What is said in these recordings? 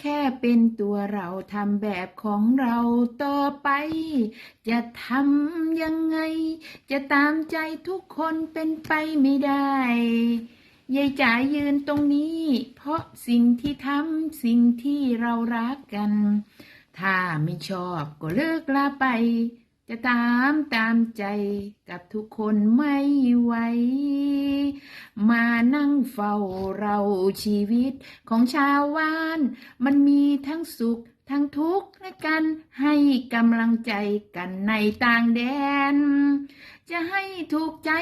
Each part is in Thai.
แค่เป็นตัวเราทำแบบของเราต่อไป จะทำยังไง จะตามใจทุกคนเป็นไปไม่ได้ยายจ๋ายืนตรงนี้ เพราะสิ่งที่ทำสิ่งที่เรารักกัน ถ้าไม่ชอบก็เลิกลาไป จะตามตามใจกับทุกคนไม่ไหว มานั่งเฝ้าเราชีวิตของชาวบ้าน มันมีทั้งสุขทั้งทุกข์และกันให้กำลังใจกันในต่างแดน จะให้ถูกใจ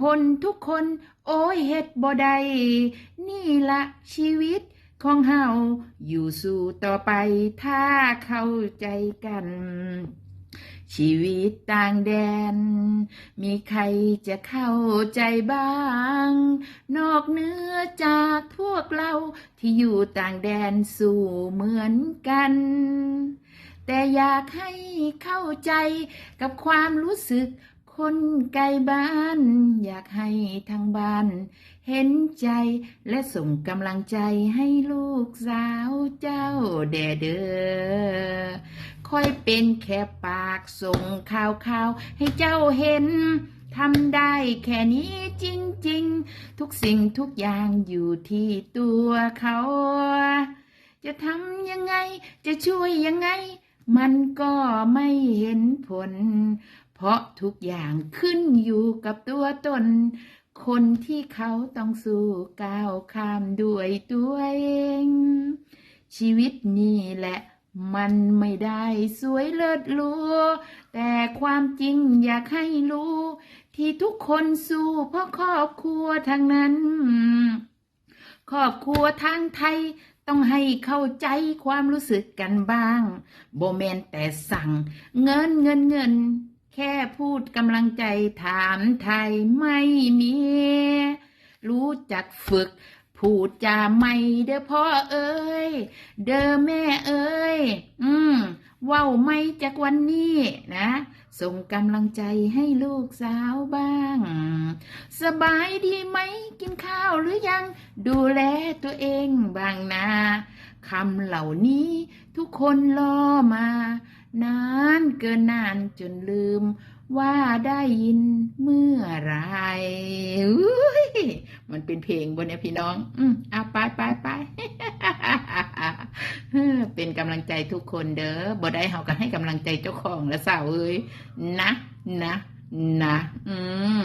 คนทุกคน โอ้ยเฮ็ดบ่ได้นี่ละชีวิตของเฮาอยู่สู่ต่อไปถ้าเข้าใจกัน ชีวิตต่างแดน มีใครจะเข้าใจบ้าง นอกเหนื้อจากพวกเราที่อยู่ต่างแดนสู่เหมือนกัน แต่อยากให้เข้าใจกับความรู้สึกคนไกลบ้าน อยากให้ทางบ้าน เห็นใจและส่งกำลังใจให้ลูกสาวเจ้าแด่เด้อ ค่อยเป็นแค่ปากส่งข่าวข่าวๆให้เจ้าเห็นทำได้แค่นี้จริง ๆ ทุกสิ่งทุกอย่างอยู่ที่ตัวเขา จะทำยังไงจะช่วยยังไง มันก็ไม่เห็นผล เพราะทุกอย่างขึ้นอยู่กับตัวตน คนที่เขาต้องสู้ก้าวข้ามด้วยตัวเอง ชีวิตนี่แหละ มันไม่ได้สวยเลิศหรูแต่ความจริงอยากให้รู้ ที่ทุกคนสู้เพราะครอบครัวทางนั้น ครอบครัวทางไทยต้องให้เข้าใจความรู้สึกกันบ้างโบแมนแต่สั่ง เงินเงินเงิน แค่พูดกำลังใจถามไทยไม่มี รู้จักฝึก พูดจาไม่เด้อพ่อเอ้ย เด้อแม่เอ้ย อืมว้าไม่จากวันนี้นะ ส่งกำลังใจให้ลูกสาวบ้าง สบายดีไหมกินข้าวหรือยัง ดูแลตัวเองบ้างนะคำเหล่านี้ทุกคนรอมา นานเกินนานจนลืม ว่าได้ยินเมื่อไรมันเป็นเพลงบนเนี่ยพี่น้อง อืมเอาไปไปไปเป็นกำลังใจทุกคนเด้อบ่ได้เฮากันให้กำลังใจเจ้าของและสาวเอ้ยนะนะนะ อืม